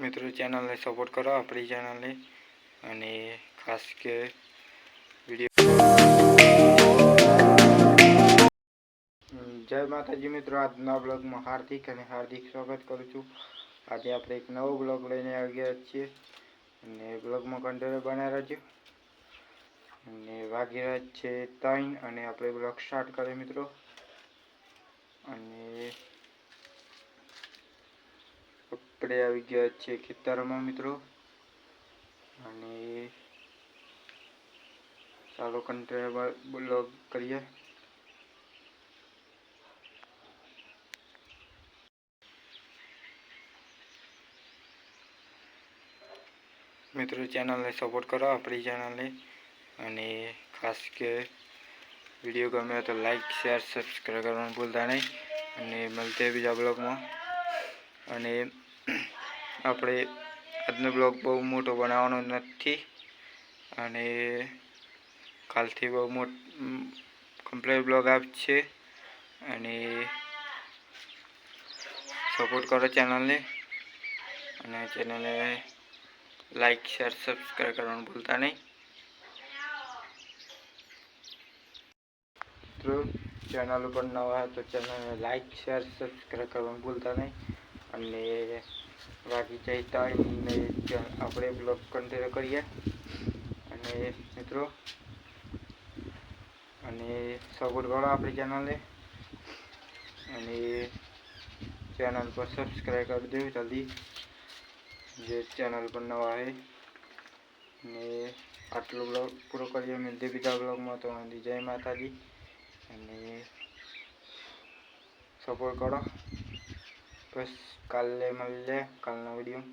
મિત્રો, ચેનલને સપોર્ટ કરો આપણી ચેનલને. અને ખાસ કે વીડિયો જય માતાજી મિત્રો, આજના બ્લોગમાં હાર્દિક અને હાર્દિક સ્વાગત કરું છું. આજે આપણે એક નવો બ્લોગ લઈને આવ્યા છીએ. અને બ્લોગમાં કંટ્રોલ બનાવી રહેજો. અને વાગી રહ્યા છે ત્રણ અને આપણે બ્લોગ સ્ટાર્ટ કરીએ મિત્રો અને આપણે આવી ગયા છીએ ખેતરમાં, મિત્રો. અને ચાલો કંટ્રોલ કરીએ. મિત્રો ચેનલને સપોર્ટ કરો, આપણી ચેનલને અને ખાસ કે વીડિયો ગમે તો લાઈક શેર સબસ્ક્રાઈબ કરવાનું ભૂલતા નહીં. અને મળતે બીજા બ્લોગમાં અને આપણે આજનો બ્લોગ બહુ મોટો બનાવવાનો નથી અને કાલથી બહુ મોટ કમ્પ્લેટ બ્લોગ આપશે અને સપોર્ટ કરો ચેનલને અને ચેનલને લાઈક શેર સબસ્ક્રાઈબ કરવાનું ભૂલતા નહીં. મિત્રો ચેનલ ઉપર નવા તો ચેનલને લાઈક શેર સબસ્ક્રાઈબ કરવાનું ભૂલતા નહીં અને બાકી ચાહતા ને આપણે બ્લોગ કન્ટિન્યુ કરીએ. અને મિત્રો, અને સપોર્ટ કરો આપણી ચેનલને અને ચેનલ પર સબસ્ક્રાઈબ કરી દેવું જલ્દી. જે ચેનલ પર નવા હોય અને આટલો બ્લોગ પૂરો કરીએ. મિલતે બીજા બ્લોગમાં તો જય માતાજી. અને સપોર્ટ કરો. બસ કાલે મળીએ કાલના વીડિયો